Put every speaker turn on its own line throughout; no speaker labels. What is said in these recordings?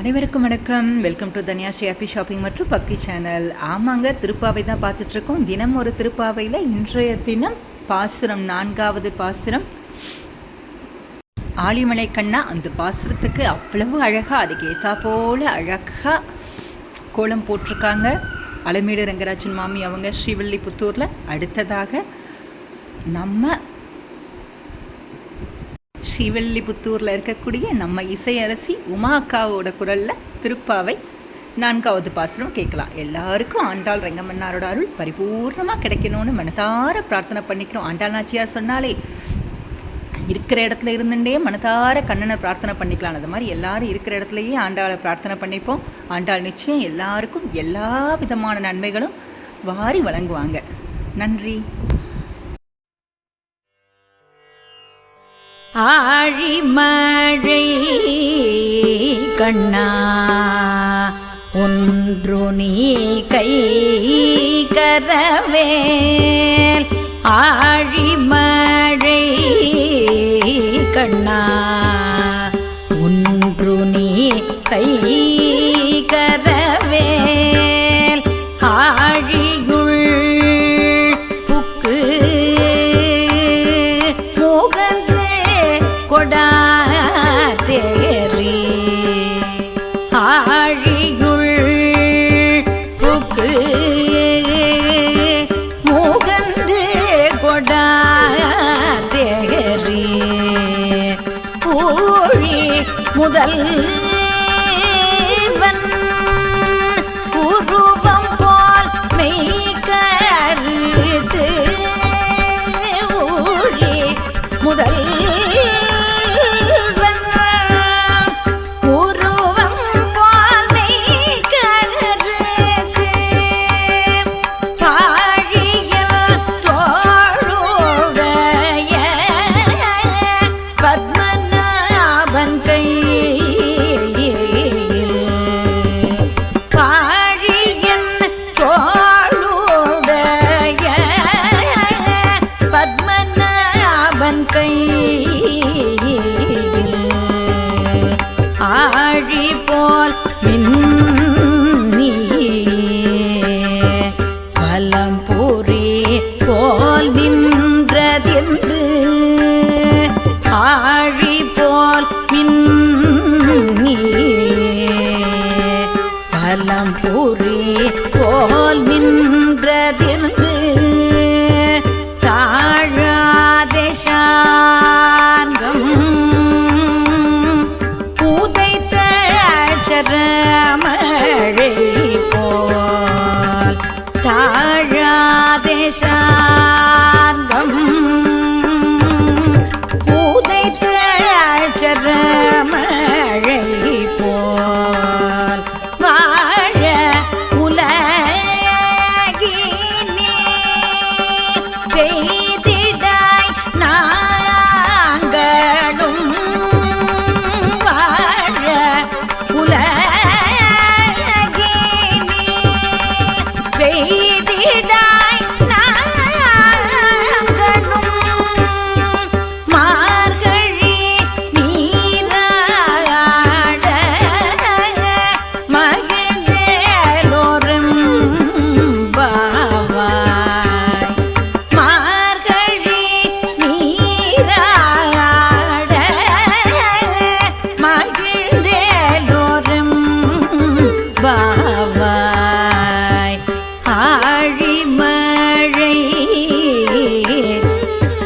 அனைவருக்கும் வணக்கம். Welcome to Thaniya happy shopping மற்றும் பக்தி சேனல். ஆமாங்க திருப்பாவை தான் பார்த்துட்ருக்கோம். தினம் ஒரு திருப்பாவையில் இன்றைய தினம் பாசுரம் நான்காவது பாசுரம். ஆலிமலை கண்ணா அந்த பாசுரத்துக்கு அவ்வளவு அழகாக அதுக்கு ஏற்றா போல் அழகாக கோலம் போட்டிருக்காங்க. அலமேடு ரங்கராஜன் மாமி அவங்க ஸ்ரீவல்லிபுத்தூரில். அடுத்ததாக நம்ம ஸ்ரீவில்லிபுத்தூரில் இருக்கக்கூடிய நம்ம இசையரசி உமா அக்காவோட குரலில் திருப்பாவை நான்காவது பாசுரம் கேட்கலாம். எல்லாருக்கும் ஆண்டாள் ரெங்கமன்னாரோட அருள் பரிபூர்ணமாக கிடைக்கணும்னு மனதார பிரார்த்தனை பண்ணிக்கிறோம். ஆண்டாள் நாச்சியார் சொன்னாலே இருக்கிற இடத்துல இருந்துட்டே மனதார கண்ணனை பிரார்த்தனை பண்ணிக்கலாம். அது மாதிரி எல்லாரும் இருக்கிற இடத்துலையே ஆண்டாளை பிரார்த்தனை பண்ணிப்போம். ஆண்டாள் நிச்சயம் எல்லாருக்கும் எல்லா விதமான நன்மைகளும் வாரி வழங்குவாங்க. நன்றி.
ஆழிமழை கண்ணா ஒன்று நீ கை கரவேல். ஆழிமழை கண்ணா ஒன்று நீ கை தேகரி பூழி முதல் பூரி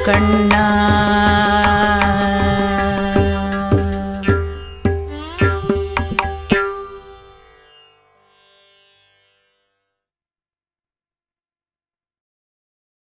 கண்ணா.